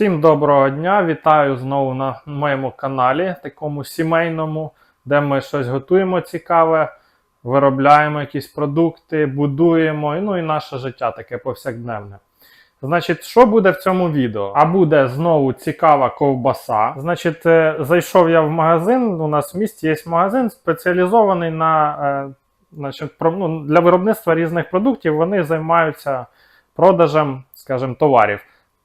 Всім доброго дня! Вітаю знову на моєму каналі, такому сімейному, де ми щось готуємо цікаве, виробляємо якісь продукти, будуємо, ну і наше життя таке повсякденне. Значить, що буде в цьому відео? А буде знову цікава ковбаса. Значить, е, зайшов я в магазин. У нас в місті є магазин спеціалізований на е, значить, ну, для виробництва різних продуктів. Вони займаються продажем, скажімо, товарів.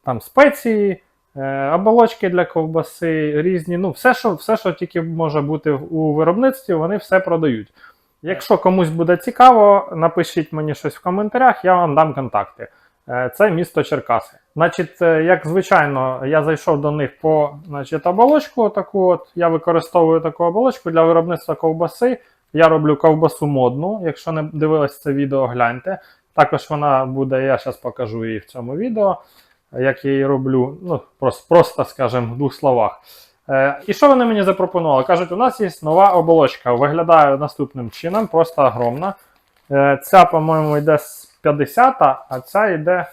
Там спеції, е, оболочки для ковбаси, різні. Ну, все, що, все, що тільки може бути у виробництві, вони все продають. Якщо комусь буде цікаво, напишіть мені щось в коментарях, я вам дам контакти. Е, Це місто Черкаси. Значить, е, як звичайно, я зайшов до них по значить, оболочку. Таку от. Я використовую таку оболочку для виробництва ковбаси. Я роблю ковбасу модну. Якщо не дивились це відео, гляньте. Також вона буде, я зараз покажу її в цьому відео, як я її роблю. Ну, просто, просто скажімо, в двох словах. Е, і що вони мені запропонували? Кажуть, у нас є нова оболочка. Виглядає наступним чином, просто огромна. Е, ця, по-моєму, йде з 50, а ця йде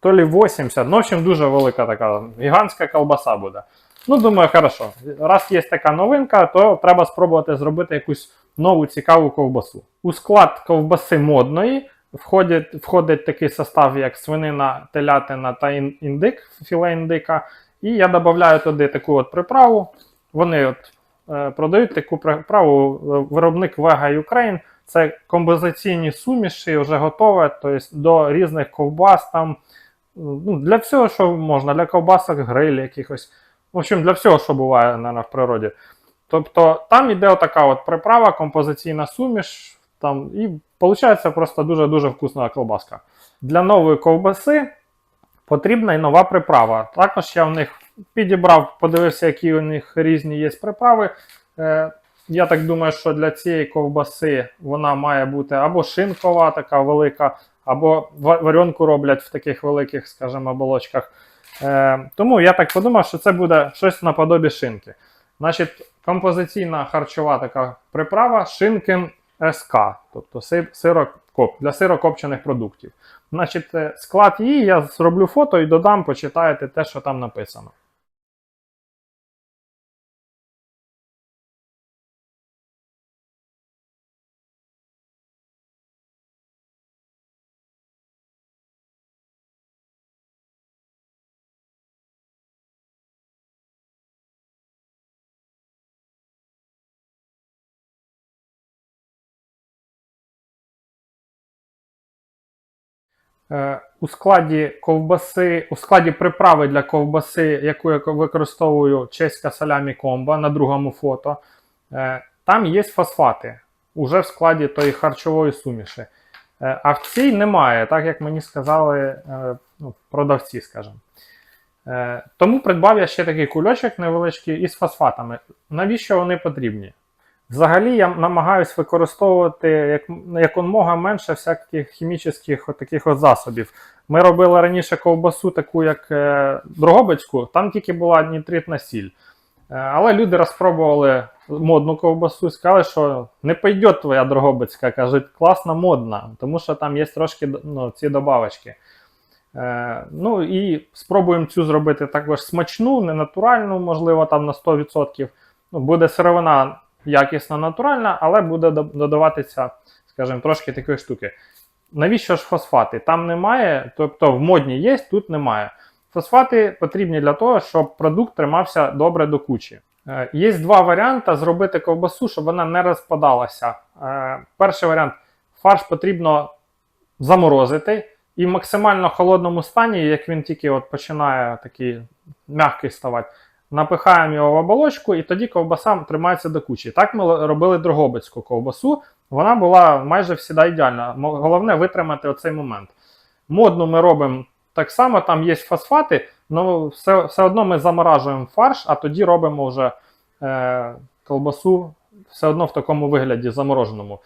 то лі 80. Ну, в общем, дуже велика така гігантська колбаса буде. Ну, думаю, хорошо. Раз є така новинка, то треба спробувати зробити якусь нову цікаву ковбасу. У склад ковбаси модної входить, входить такий состав, як свинина, телятина та ін- індик, філе індика. І я додаю туди таку от приправу. Вони от, е, продають таку приправу е, виробник Vega Ukraine. Це композиційні суміші, вже готове, тобто до різних ковбас, там, ну, для всього, що можна, для ковбасок, гриль якихось. В общем, для всього, що буває наверно, в природі. Тобто там іде отака от приправа, композиційна суміш, там, і виходить просто дуже-дуже вкусна колбаска. Для нової ковбаси потрібна і нова приправа. Також я в них підібрав, подивився, які у них різні є приправи. Е, я так думаю, що для цієї ковбаси вона має бути або шинкова, така велика, або ва- варіонку роблять в таких великих, скажімо, оболочках. Е, тому я так подумав, що це буде щось наподобі шинки. Значить, композиційна харчова така приправа шинкин СК, тобто сир, сирокоп, для сирокопчених продуктів. Значить, е, склад її я зроблю фото і додам, почитаєте те, що там написано. У складі ковбаси, у складі приправи для ковбаси, яку я використовую чеська салямі комба на другому фото, е, там є фосфати уже в складі тої харчової суміші. Е, А в цій немає, так як мені сказали е, ну, продавці, скажімо. Е, Тому придбав я ще такий кульочок невеличкий із фосфатами. Навіщо вони потрібні? Взагалі я намагаюся використовувати як, якомога менше всяких хімічних таких от засобів. Ми робили раніше ковбасу, таку як е, Дрогобицьку, там тільки була нітритна сіль. Е, але люди розпробували модну ковбасу і сказали, що не пойде твоя Дрогобицька, кажуть, класна модна, тому що там є трошки ну, ці добавочки. Е, ну і спробуємо цю зробити також смачну, не натуральну, можливо, там на 100%. Ну, буде сировина якісна, натуральна, але буде додаватися, скажімо, трошки такої штуки. Навіщо ж фосфати? Там немає, тобто в модні є, тут немає. Фосфати потрібні для того, щоб продукт тримався добре до кучі. Е, Є два варіанти зробити ковбасу, щоб вона не розпадалася. Е, Перший варіант фарш потрібно заморозити і в максимально холодному стані, як він тільки от починає такий м'який ставати, напихаємо його в оболочку, і тоді ковбаса тримається до кучі. Так ми робили дрогобицьку ковбасу. Вона була майже всіда ідеальна. Головне витримати оцей момент. Модну ми робимо так само, там є фосфати, але все, все одно ми заморажуємо фарш, а тоді робимо вже е, колбасу все одно в такому вигляді замороженому.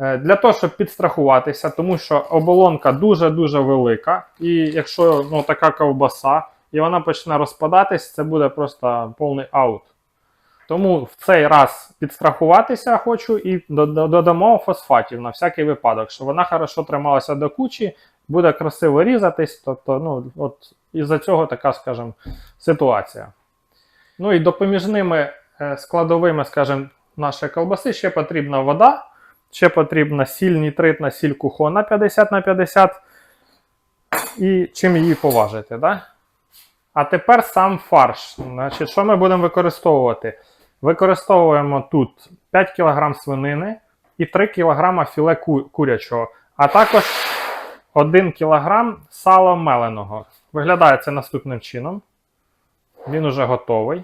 Е, Для того, щоб підстрахуватися, тому що оболонка дуже-дуже велика, і якщо ну, така ковбаса, і вона почне розпадатись, це буде просто повний аут. Тому в цей раз підстрахуватися хочу і до- до- додамо фосфатів на всякий випадок, щоб вона хорошо трималася до кучі буде красиво різатись. Тобто, ну, от із-за цього така, скажімо, ситуація. Ну і допоміжними е, складовими, скажімо, нашої колбаси ще потрібна вода, ще потрібна сіль нітритна, сіль кухона 50 на 50 і чим її поважити. Да? А тепер сам фарш. Значить, що ми будемо використовувати? Використовуємо тут 5 кг свинини і 3 кг філе ку- курячого, а також 1 кг сала меленого. Виглядає це наступним чином. Він уже готовий.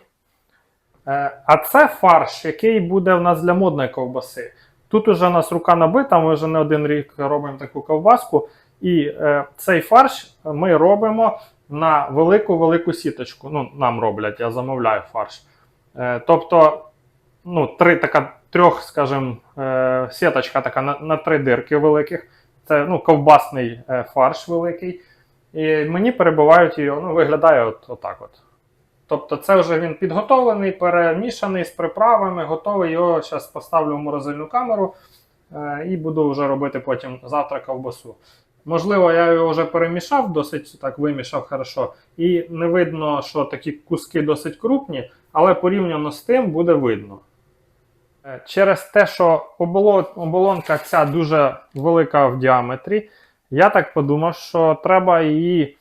Е, А це фарш, який буде в нас для модної ковбаси. Тут уже у нас рука набита, ми вже не один рік робимо таку ковбаску. І е, цей фарш ми робимо на велику-велику сіточку. Ну, нам роблять, я замовляю фарш. Е, тобто, ну, три така трьох, скажімо, е, сіточка така на, на три дирки великих. Це ну, ковбасний е, фарш великий. І мені перебувають його, ну, виглядає от, отак от. Тобто це вже він підготовлений, перемішаний з приправами, готовий. Його зараз поставлю в морозильну камеру і буду вже робити потім завтра ковбасу. Можливо, я його вже перемішав, досить так вимішав хорошо. І не видно, що такі куски досить крупні, але порівняно з тим буде видно. Е, Через те, що оболонка ця дуже велика в діаметрі, я так подумав, що треба її,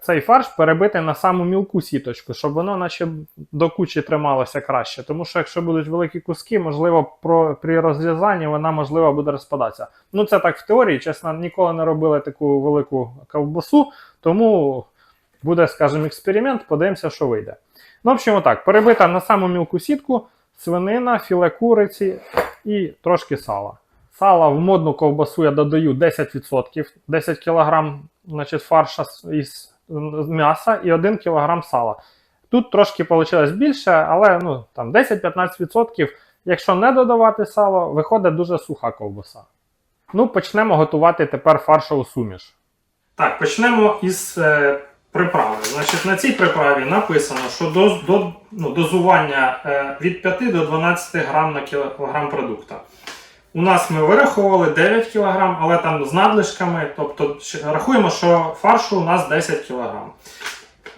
цей фарш перебити на саму мілку сіточку, щоб воно наче до кучі трималося краще. Тому що якщо будуть великі куски, можливо, про, при розв'язанні вона можливо буде розпадатися. Ну, це так в теорії, чесно, ніколи не робили таку велику ковбасу, тому буде, скажімо, експеримент, подивимося, що вийде. Ну, в общем, отак, перебита на саму мілку сітку, свинина, філе куриці і трошки сала. Сала в модну ковбасу я додаю 10%, 10 кг значить, фарша із м'яса і 1 кг сала. Тут трошки вийшло більше, але ну, там 10-15%. Якщо не додавати сало, виходить дуже суха ковбаса. Ну, почнемо готувати тепер фаршову суміш. Так, почнемо із е, приправи. Значить, на цій приправі написано, що доз, до, ну, дозування е, від 5 до 12 грам на кілограм продукту. У нас ми вирахували 9 кг, але там з надлишками, тобто рахуємо, що фаршу у нас 10 кг.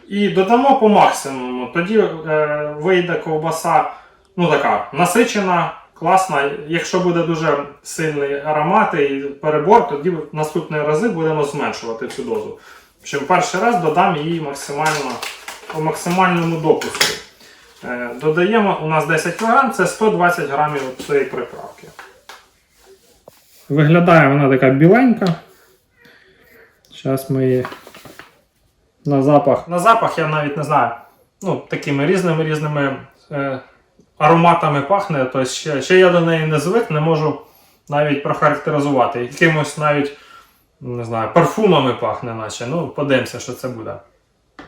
І додамо по максимуму. Тоді е, вийде ковбаса ну, така насичена, класна. Якщо буде дуже сильний аромат і перебор, тоді в наступні рази будемо зменшувати цю дозу. Общем, перший раз додам її максимально по максимальному допуску. Е, додаємо у нас 10 кг, це 120 грамів цієї приправки. Виглядає вона така біленька. Зараз ми її на запах. На запах я навіть не знаю. Ну, такими різними різними е, ароматами пахне. Тобто ще, ще я до неї не звик, не можу навіть прохарактеризувати. Якимось навіть не знаю, парфумами пахне, наче. Ну, подивимося, що це буде.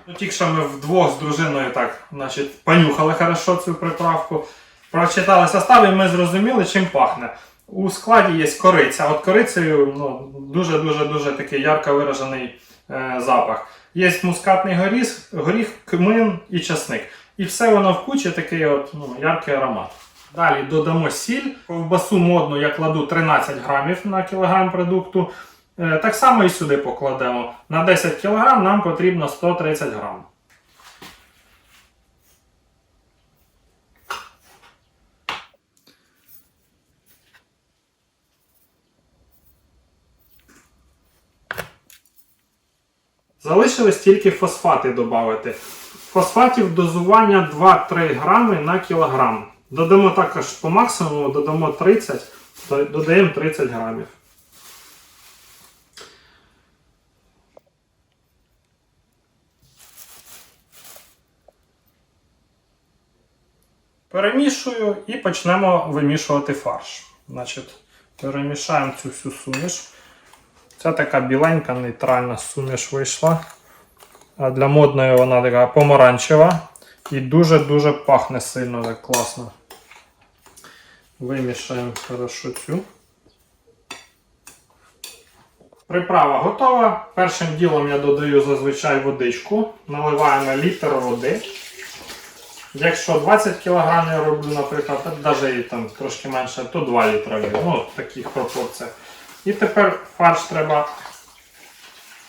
Ну, тільки що ми вдвох з дружиною так, значить, понюхали хорошо цю приправку. Прочитали состав, і ми зрозуміли, чим пахне. У складі є кориця. От корицею ну, дуже-дуже дуже такий ярко виражений е, запах. Є мускатний горіх, горіх, кмин і часник. І все воно в кучі такий от, ну, яркий аромат. Далі додамо сіль. Ковбасу модну я кладу 13 грамів на кілограм продукту. Е, Так само і сюди покладемо. На 10 кг нам потрібно 130 грам. Залишилось тільки фосфати додати. Фосфатів дозування 2-3 грами на кілограм. Додамо також по максимуму, додамо 30, додаємо 30 грамів. Перемішую і почнемо вимішувати фарш. Значить, перемішаємо цю всю суміш. Це така біленька нейтральна суміш вийшла. А для модної вона така помаранчева. І дуже-дуже пахне сильно, так класно. Вимішаємо хорошо цю. Приправа готова. Першим ділом я додаю зазвичай водичку. Наливаємо літр води. Якщо 20 кг я роблю, наприклад, навіть трошки менше, то 2 літра. Ну, в таких пропорціях. І тепер фарш треба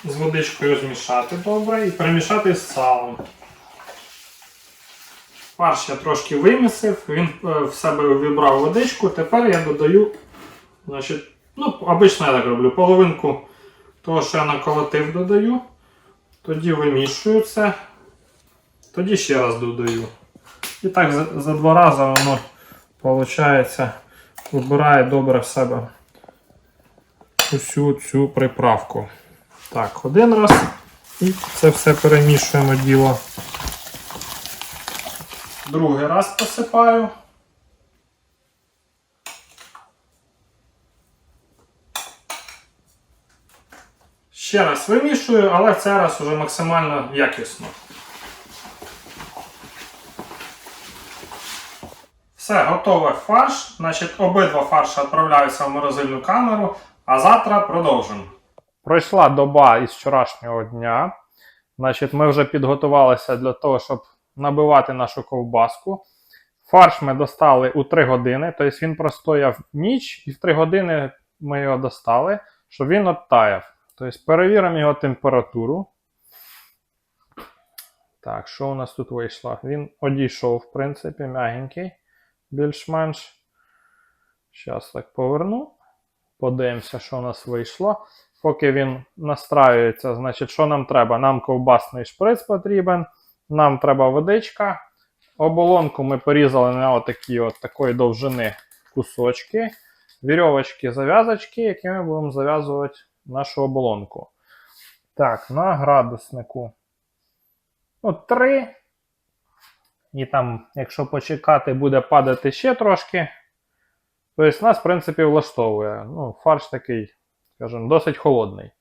з водичкою змішати добре і перемішати з салом. Фарш я трошки вимісив, він е, в себе вібрав водичку. Тепер я додаю, значить, ну, обично я так роблю, половинку того, що я наколотив, додаю. Тоді вимішую це. Тоді ще раз додаю. І так за, за два рази воно виходить, вибирає добре в себе усю цю приправку. Так, один раз. І це все перемішуємо діло. Другий раз посипаю. Ще раз вимішую, але в цей раз уже максимально якісно. Все, готове фарш. Значить, обидва фарші відправляються в морозильну камеру, а завтра продовжимо. Пройшла доба із вчорашнього дня. Значить, ми вже підготувалися для того, щоб набивати нашу ковбаску. Фарш ми достали у 3 години, тобто він простояв ніч, і в 3 години ми його достали, щоб він оттаяв. Тобто перевіримо його температуру. Так, що у нас тут вийшло? Він одійшов, в принципі, м'ягенький, більш-менш. Зараз так поверну. Подивимося, що у нас вийшло. Поки він настраюється, значить, що нам треба? Нам ковбасний шприц потрібен, нам треба водичка. Оболонку ми порізали на отакі от такої довжини кусочки. Вірьовочки, зав'язочки, які ми будемо зав'язувати нашу оболонку. Так, на градуснику. Ну, 3. І там, якщо почекати, буде падати ще трошки. Тобто нас, в принципі, влаштовує. Ну, фарш такий, скажімо, досить холодний.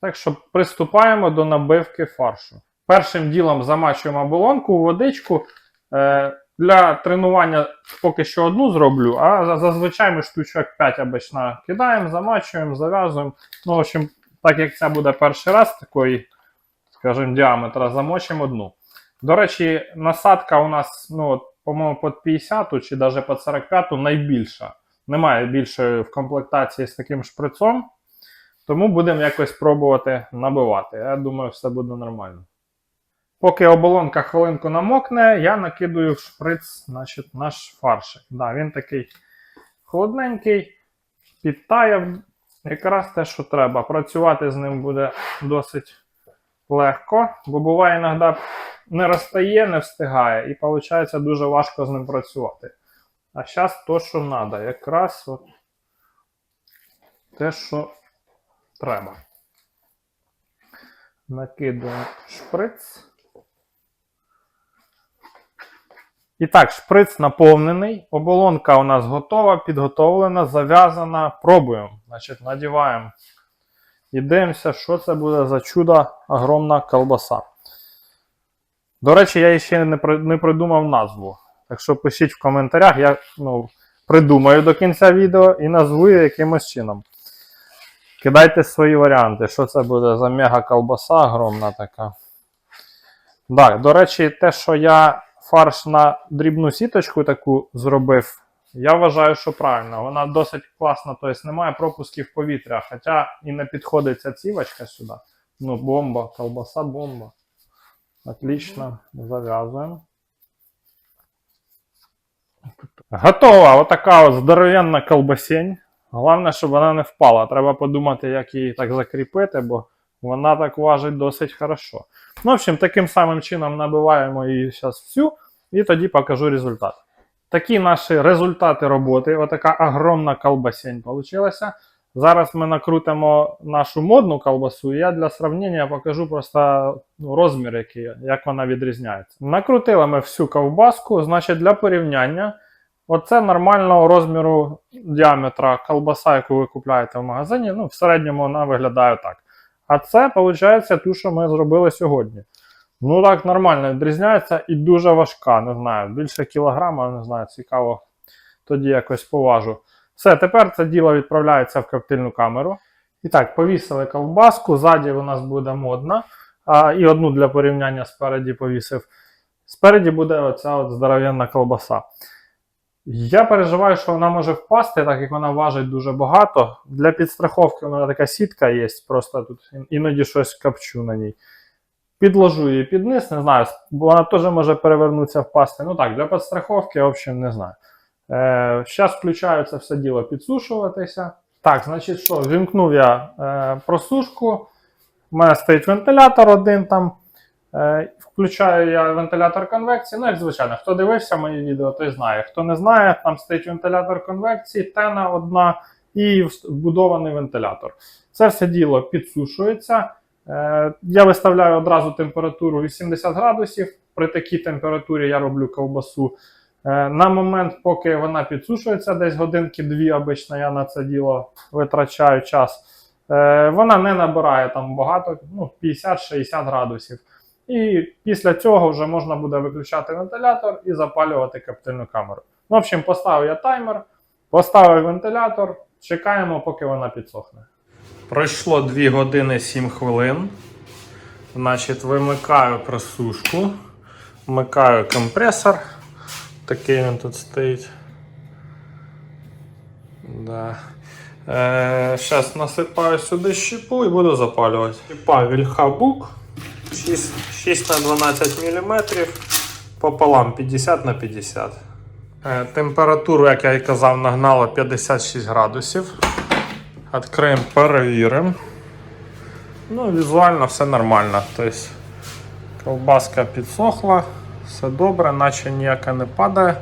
Так що приступаємо до набивки фаршу. Першим ділом замачуємо оболонку у водичку. Е, для тренування поки що одну зроблю, а зазвичай ми штучок 5 обично кидаємо, замачуємо, зав'язуємо. Ну, в общем, так як це буде перший раз такої, скажімо, діаметра, замочимо одну. До речі, насадка у нас, ну, по-моєму, під 50 чи навіть під 45 найбільша. Немає більшої в комплектації з таким шприцом. Тому будемо якось пробувати набивати. Я думаю, все буде нормально. Поки оболонка хвилинку намокне, я накидую в шприц значить, наш фаршик. Да, він такий холодненький, підтаяв. Якраз те, що треба. Працювати з ним буде досить легко, бо буває іноді не розстає, не встигає, і виходить дуже важко з ним працювати. А зараз то, що треба. Якраз от те, що треба. Накидуємо шприц. І так, шприц наповнений. Оболонка у нас готова, підготовлена, зав'язана. Пробуємо. Значить, надіваємо. І дивимося, що це буде за чудо огромна колбаса. До речі, я ще не, при- не придумав назву. Так що пишіть в коментарях, я ну, придумаю до кінця відео і назву якимось чином. Кидайте свої варіанти, що це буде за мега колбаса огромна така. Так, до речі, те, що я фарш на дрібну сіточку таку зробив, я вважаю, що правильно. Вона досить класна, тобто немає пропусків повітря. Хоча і не підходить ця цівочка сюди. Ну, бомба, колбаса бомба. Отлично, зав'язуємо. Готова! Отака от здоровенна колбасень. Головне, щоб вона не впала. Треба подумати, як її так закріпити, бо вона так важить досить хорошо. Ну, в общем, таким самим чином набиваємо її зараз всю, і тоді покажу результат. Такі наші результати роботи. Отака огромна колбасень вийшла. Зараз ми накрутимо нашу модну колбасу, і я для сравнення покажу просто ну, розмір, який, як вона відрізняється. Накрутили ми всю ковбаску, значить, для порівняння. Оце нормального розміру діаметра колбаса, яку ви купуєте в магазині. Ну, в середньому вона виглядає так. А це, виходить, ту, що ми зробили сьогодні. Ну так, нормально відрізняється і дуже важка, не знаю, більше кілограма, не знаю, цікаво. Тоді якось поважу. Все, тепер це діло відправляється в коптильну камеру. І так, повісили ковбаску, ззаді у нас буде модна. А, і одну для порівняння спереді повісив. Спереді буде оця от здоровенна колбаса. Я переживаю, що вона може впасти, так як вона важить дуже багато. Для підстраховки у мене така сітка є, просто тут іноді щось капчу на ній. Підложу її під низ, не знаю, бо вона теж може перевернутися впасти. Ну так, для підстраховки, в общем, не знаю. Е, Зараз включаю це все діло підсушуватися. Так, значить що, вімкнув я е, просушку. У мене стоїть вентилятор один там. Е, включаю я вентилятор конвекції. Ну, як звичайно, хто дивився мої відео, той знає. Хто не знає, там стоїть вентилятор конвекції, тена одна і вбудований вентилятор. Це все діло підсушується. Е, Я виставляю одразу температуру 80 градусів. При такій температурі я роблю ковбасу. Е, На момент, поки вона підсушується, десь годинки-дві обично я на це діло витрачаю час. Е, Вона не набирає там багато, ну 50-60 градусів. І після цього вже можна буде виключати вентилятор і запалювати коптильну камеру. Ну, в общем, поставив я таймер, поставив вентилятор, чекаємо, поки вона підсохне. Пройшло 2 години 7 хвилин. Значить, вимикаю просушку, вмикаю компресор. Такий він тут стоїть. Да. Е, Зараз насипаю сюди щепу і буду запалювати. Щепа Вільхабук 6, 6 на 12 мм пополам 50 на 50. Е, Температуру, як я і казав, нагнало 56 градусів. Відкриємо, перевіримо. Ну, візуально все нормально. Тобто ковбаска підсохла, все добре, наче ніяка не падає.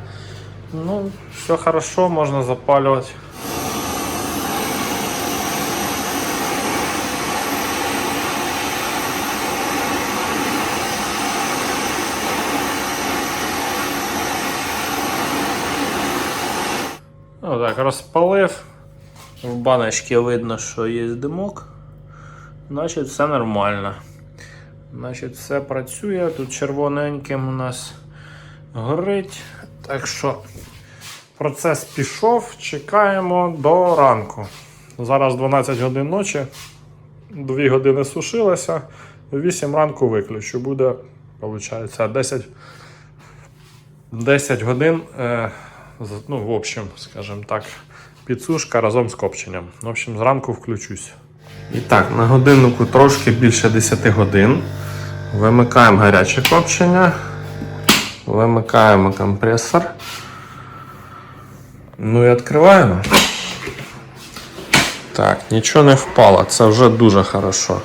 Ну, все хорошо, можна запалювати. Ну так, розпалив. В баночці видно, що є димок. Значить, все нормально. Значить, все працює. Тут червоненьким у нас горить. Так що процес пішов, чекаємо до ранку. Зараз 12 годин ночі, 2 години сушилося, 8 ранку виключу. Буде, виходить, 10, 10 годин. Е, ну, в общем, скажімо так, підсушка разом з копченням. В общем, зранку включусь. І так, на годиннику трошки більше 10 годин. Вимикаємо гаряче копчення. Вимикаємо компресор. Ну і відкриваємо. Так, нічого не впало, це вже дуже хорошо.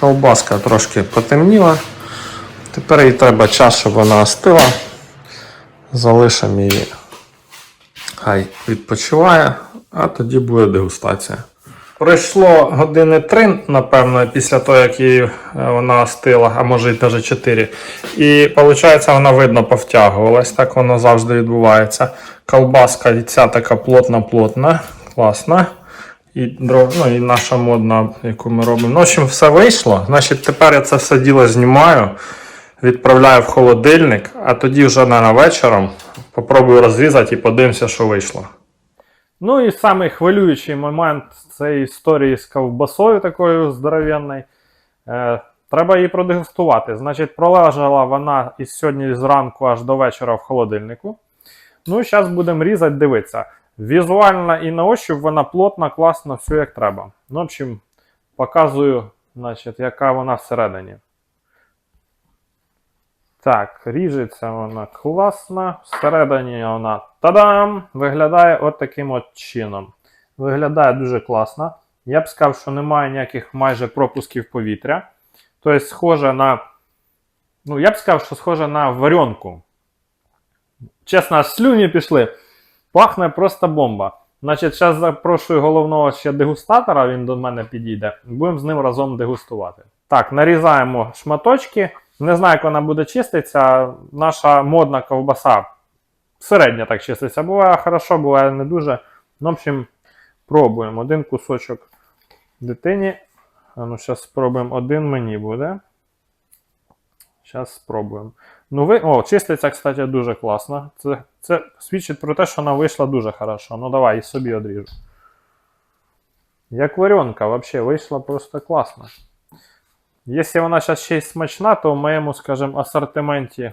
Ковбаска трошки потемніла. Тепер їй треба час, щоб вона остила. Залишимо її. Хай відпочиває, а тоді буде дегустація. Пройшло години три, напевно, після того, як її е, вона остила, а може і навіть 4. І виходить, вона видно повтягувалась. Так воно завжди відбувається. Колбаска і ця така плотна-плотна, класна. І, ну, і наша модна, яку ми робимо. Ну, в общем, все вийшло. Значить, тепер я це все діло знімаю, відправляю в холодильник, а тоді вже на вечором попробую розрізати і подивимося, що вийшло. Ну і самий хвилюючий момент цієї історії з ковбасою такою здоровенною. Е, треба її продегустувати. Значить, пролежала вона із сьогодні зранку аж до вечора в холодильнику. Ну зараз будемо різати, дивитися. Візуально і на ощуп вона плотна, класна, все як треба. Ну, в общем, показую, значить, яка вона всередині. Так, ріжеться вона класна. Всередині вона тадам! Виглядає от таким от чином. Виглядає дуже класно. Я б сказав, що немає ніяких майже пропусків повітря. Тобто, схоже на. Ну, я б сказав, що схоже на варенку. Чесно, аж слюні пішли. Пахне просто бомба. Значить, зараз запрошую головного ще дегустатора, він до мене підійде. Будемо з ним разом дегустувати. Так, нарізаємо шматочки. Не знаю, як вона буде чиститися. Наша модна ковбаса середня так чиститься. Буває хорошо, буває не дуже. Ну, в общем, пробуємо. Один кусочок дитині. А ну, зараз спробуємо. Один мені буде. Зараз спробуємо. Ну, ви... О, чиститься, кстати, дуже класно. Це, це свідчить про те, що вона вийшла дуже хорошо. Ну давай, і собі одріжу. Як варенка, взагалі, вийшла просто класно. Якщо вона зараз ще й смачна, то в моєму, скажімо, асортименті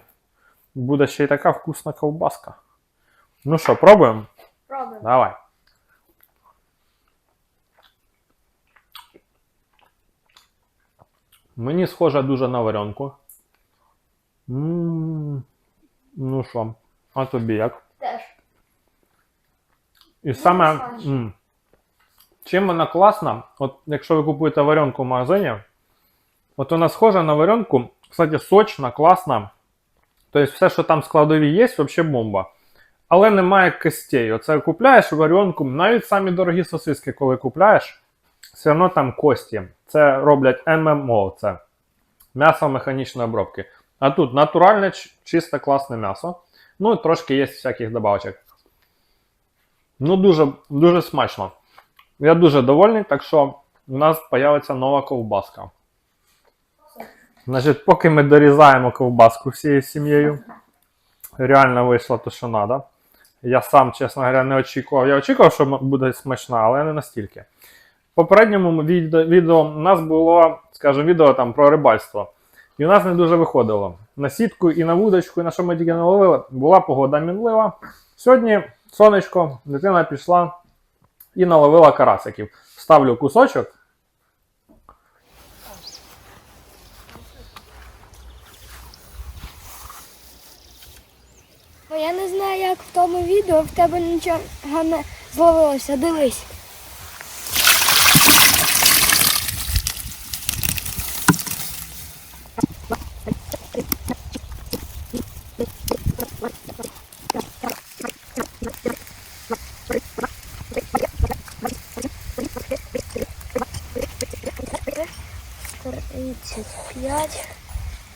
буде ще й така вкусна ковбаска. Ну що, пробуємо? Пробуємо. Давай. Мені схоже дуже на варенку. М, Ну що, а тобі як? Теж. І саме. смачно. м, Чим вона класна, от якщо ви купуєте варенку в магазині, от вона схожа на варенку, кстати, сочна, класна. Тобто все, що там складові є, взагалі бомба. Але немає костей. Оце купляєш варенку, навіть самі дорогі сосиски, коли купляєш, все одно там кості. Це роблять ММО, це м'ясо механічної обробки. А тут натуральне, чисте, класне м'ясо. Ну трошки є всяких добавочок. Ну, дуже, дуже смачно. Я дуже довольний, так що у нас з'явиться нова ковбаска. Значить, поки ми дорізаємо ковбаску всією сім'єю, реально вийшло те, що треба. Я сам, чесно говоря, не очікував. Я очікував, що буде смачна, але не настільки. В попередньому відео, відео у нас було, скажімо, відео там про рибальство. І у нас не дуже виходило. На сітку і на вудочку, і на що ми тільки не ловили, була погода мінлива. Сьогодні сонечко, дитина пішла і наловила карасиків. Ставлю кусочок. Я не знаю, як в тому відео в тебе нічого не зловилося. Дивись.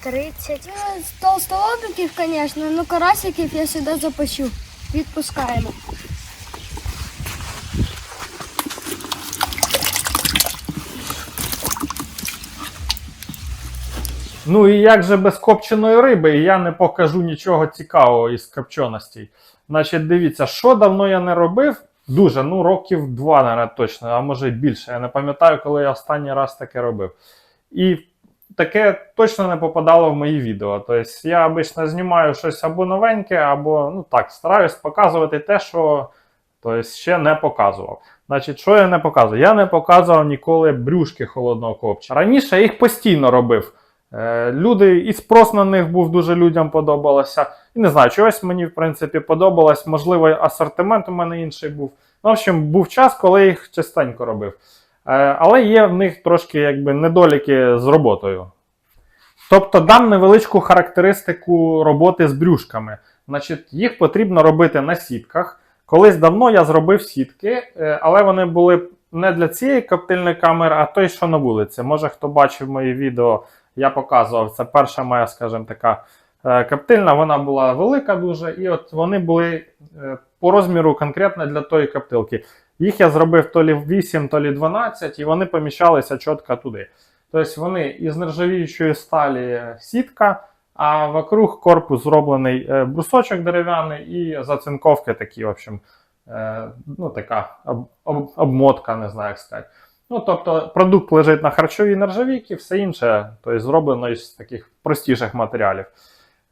30. З толстолобиків, звісно, ну карасиків я сюди запущу. Відпускаємо. Ну і як же без копченої риби, і я не покажу нічого цікавого із копченостей. Значить, дивіться, що давно я не робив. Дуже, ну років два, навіть точно, а може більше. Я не пам'ятаю, коли я останній раз таке робив. І таке точно не попадало в мої відео. Тобто я обично знімаю щось або новеньке, або ну так, стараюсь показувати те, що тобто, ще не показував. Значить, що я не показував? Я не показував ніколи брюшки холодного копчення. Раніше я їх постійно робив. Е, Люди, і спрос на них був дуже людям подобалося. І не знаю, чогось мені, в принципі, подобалось. Можливо, асортимент у мене інший був. Ну, в общем, був час, коли я їх частенько робив. Е, Але є в них трошки якби, недоліки з роботою. Тобто дам невеличку характеристику роботи з брюшками. Значить, їх потрібно робити на сітках. Колись давно я зробив сітки, е, але вони були не для цієї коптильної камери, а той, що на вулиці. Може, хто бачив мої відео, я показував. Це перша моя, скажімо, така е, коптильна. Вона була велика дуже, і от вони були по розміру конкретно для тої коптилки. Їх я зробив то лі 8, то лі 12, і вони поміщалися чітко туди. Тобто вони із нержавіючої сталі сітка, а вокруг корпус зроблений е, брусочок дерев'яний і зацинковки такі, в общем, е, ну така об, об, обмотка, не знаю як сказати. Ну, тобто продукт лежить на харчовій нержавійці, все інше тобто, зроблено із таких простіших матеріалів.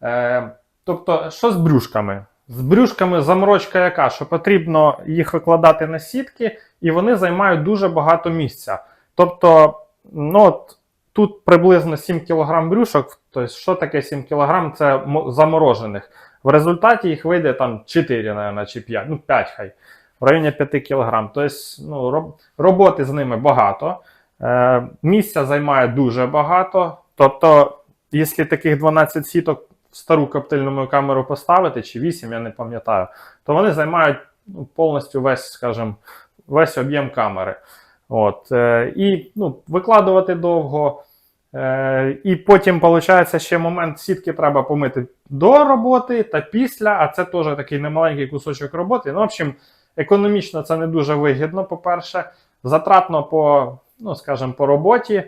Е, тобто, що з брюшками? З брюшками заморочка яка, що потрібно їх викладати на сітки, і вони займають дуже багато місця. Тобто, ну от тут приблизно 7 кг брюшок. Тобто, що таке 7 кг? Це заморожених. В результаті їх вийде там 4, наверное, чи 5, ну 5 хай, в районі 5 кг. Тобто, ну, роботи з ними багато. Е, місця займає дуже багато. Тобто, якщо таких 12 сіток стару коптильну камеру поставити, чи 8, я не пам'ятаю, то вони займають ну, повністю весь, скажімо, весь об'єм камери. От, е, і ну, викладувати довго. Е, і потім, виходить, ще момент сітки треба помити до роботи та після, а це теж такий немаленький кусочок роботи. Ну, в общем, економічно це не дуже вигідно, по-перше, затратно по, ну, скажімо, по роботі,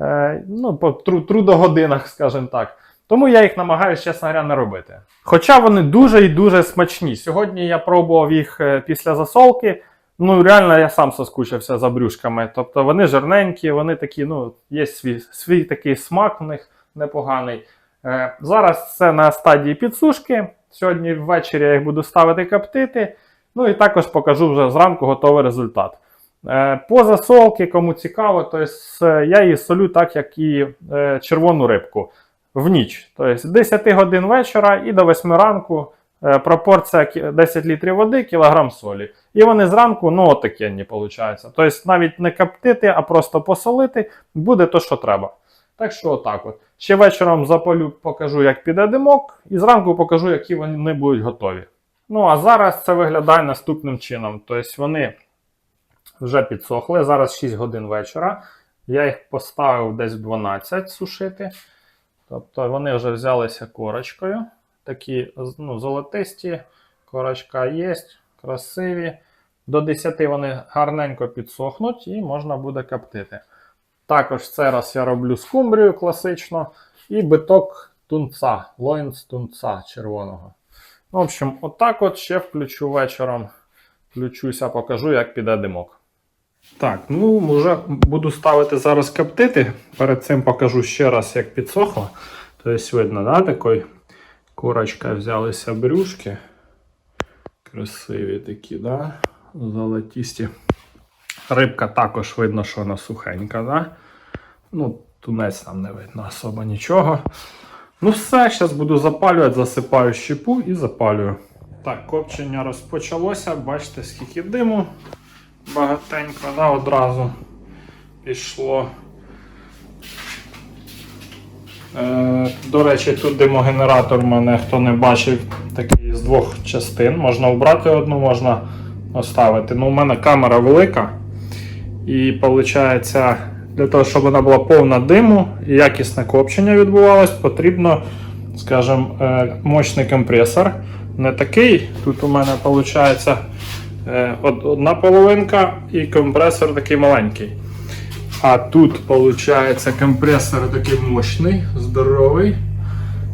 е, ну, по тру- трудогодинах, скажімо так. Тому я їх намагаюся, чесно говоря, не робити. Хоча вони дуже і дуже смачні. Сьогодні я пробував їх е, після засолки. Ну, реально, я сам соскучився за брюшками. Тобто вони жирненькі, вони такі, ну, є свій, свій такий смак в них непоганий. Е, зараз це на стадії підсушки. Сьогодні ввечері я їх буду ставити коптити. Ну і також покажу вже зранку готовий результат. Е, По засолки, кому цікаво, то е, я її солю так, як і е, червону рибку в ніч. Тобто з 10 годин вечора і до 8 ранку е, пропорція 10 літрів води, кілограм солі. І вони зранку, ну, отакенні, виходить. Тобто навіть не коптити, а просто посолити, буде то, що треба. Так що отак от. Ще вечором запалю, покажу, як піде димок, і зранку покажу, які вони будуть готові. Ну, а зараз це виглядає наступним чином. Тобто вони вже підсохли. Зараз 6 годин вечора. Я їх поставив десь в 12 сушити. Тобто вони вже взялися корочкою. Такі ну, золотисті, корочка є, красиві. До 10 вони гарненько підсохнуть і можна буде коптити. Також в цей раз я роблю скумбрію класично і биток тунца, лойнс тунца червоного. Ну, В общем, отак от ще включу вечором. Включуся, покажу, як піде димок. Так, ну вже буду ставити зараз коптити. Перед цим покажу ще раз, як підсохло. Тобто видно, да, такий курочка взялися брюшки. Красиві такі, да? Золотісті. Рибка також видно, що вона сухенька, да? Ну, тунець там не видно особо нічого. Ну все, зараз буду запалювати, засипаю щепу і запалюю. Так, копчення розпочалося. Бачите, скільки диму. Багатенько, да, одразу пішло. Е, до речі, тут димогенератор в мене, хто не бачив, такий з двох частин. Можна обрати одну, можна оставити. Ну, у мене камера велика. І виходить, для того, щоб вона була повна диму і якісне копчення відбувалось, потрібно, скажімо, е, мощний компресор. Не такий. Тут у мене виходить одна половинка і компресор такий маленький. А тут виходить компресор такий мощний, здоровий,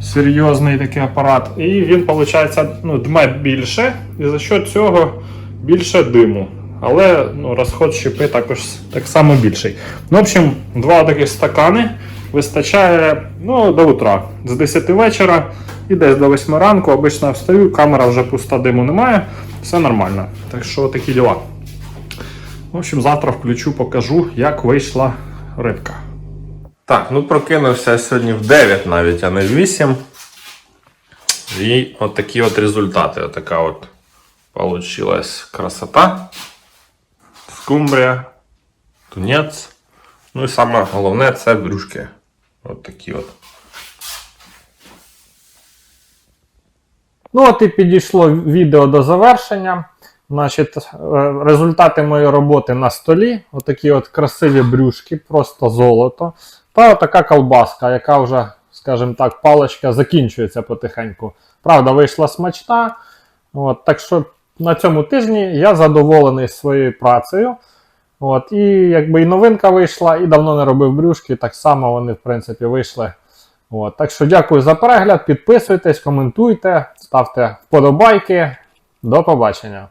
серйозний такий апарат. І він, виходить, ну, дме більше, і за що цього більше диму. Але ну, розход щепи також так само більший. Ну, в общем, два таких стакани вистачає ну, до утра. З 10 вечора і десь до 8 ранку. Обично встаю, камера вже пуста, диму немає, все нормально. Так що такі діла. В общем, завтра включу, покажу, як вийшла рибка. Так, ну прокинувся сьогодні в 9 навіть, а не в 8. І от от результати. Отака от получилась красота. Скумбрія, тунець. Ну і саме головне це брюшки. От такі от. Ну, от і підійшло відео до завершення. Значить, е, результати моєї роботи на столі. Отакі от красиві брюшки, просто золото. Та отака колбаска, яка вже, скажімо так, паличка закінчується потихеньку. Правда, вийшла смачна. От, так що на цьому тижні я задоволений своєю працею. От, і якби і новинка вийшла, і давно не робив брюшки, так само вони, в принципі, вийшли. От, так що дякую за перегляд, підписуйтесь, коментуйте, ставте вподобайки. До побачення.